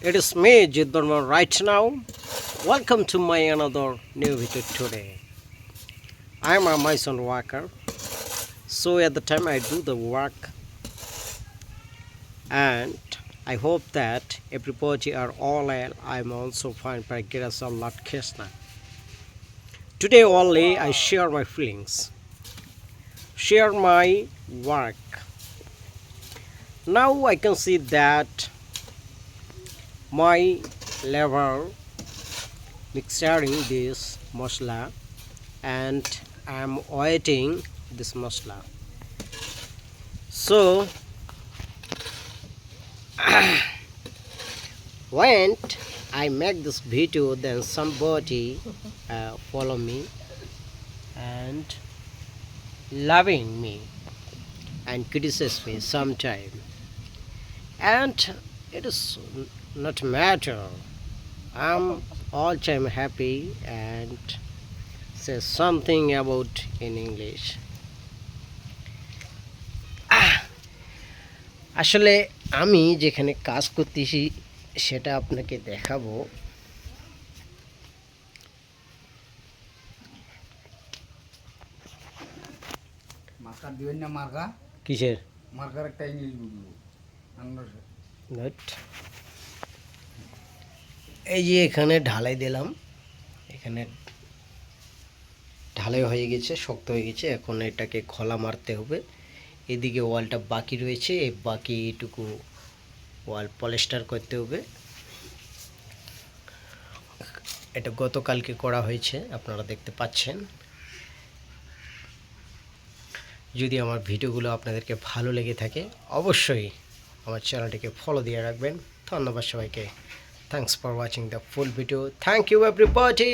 It is me, Jidbarman, right now. Welcome to my another new video today. I am a mason worker, so at the time I do the work, and I hope that everybody are all well. I am also fine by grace of Lord Krishna. Today only I share my feelings, share my work. Now I can see that my level mixing this masala and I am waiting this masala. So when I make this video then somebody uh, follow me and loving me and criticize me sometime and it is not matter i'm all time happy and say something about in english আহ! আসলে আমি যেখানে কাজ করতেছি সেটা আপনাকে দেখাবো marker দিবেন না মার্কা কিসের মার্কার একটা ইংলিশ বুঝবো Good. এই যে এখানে ঢালাই দিলাম। এখানে ঢালাই হয়ে গেছে, শক্ত হয়ে গেছে। এখন এটাকে খোলা মারতে হবে। এদিকে ওয়ালটা বাকি রয়েছে, এই বাকি এইটুকু ওয়াল পলিস্টার করতে হবে। এটা গতকালকে করা হয়েছে, আপনারা দেখতে পাচ্ছেন। যদি আমার ভিডিওগুলো আপনাদেরকে ভালো লেগে থাকে, অবশ্যই আমার চ্যানেলটিকে ফলো দিয়ে রাখবেন। ধন্যবাদ সবাইকে। Thanks for watching the full video thank you everybody